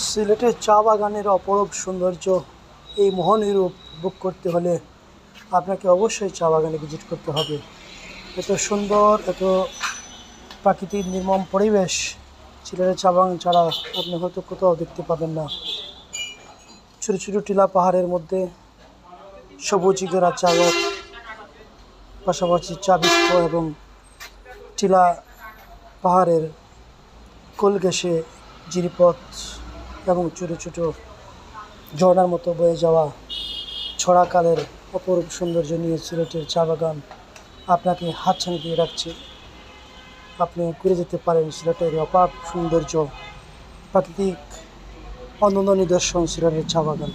সিলেটের চা বাগানের অপরূপ সৌন্দর্য এই মোহনীয় রূপ বুক করতে হলে আপনাকে অবশ্যই চা বাগানে ভিজিট করতে হবে। এত সুন্দর, এত প্রাকৃতিক নির্মম পরিবেশ সিলেটের চা বাগান ছাড়া আপনি হয়তো কোথাও দেখতে পাবেন না। ছোটো ছোটো টিলা পাহাড়ের মধ্যে সবুজ ঘেরা চা গাছ, পাশাপাশি চা বৃক্ষ এবং টিলা পাহাড়ের কোল ঘেঁষে জিরিপথ এবং ছোটো ছোটো ঝর্ণার মতো বয়ে যাওয়া ছড়াকালের অপরূপ সৌন্দর্য নিয়ে সিলেটের চা বাগান আপনাকে হাতছানি দিয়ে রাখছে। আপনি ঘুরে যেতে পারেন সিলেটের অপার সৌন্দর্য, প্রাকৃতিক অনন্য নিদর্শন সিলেটের চা বাগান।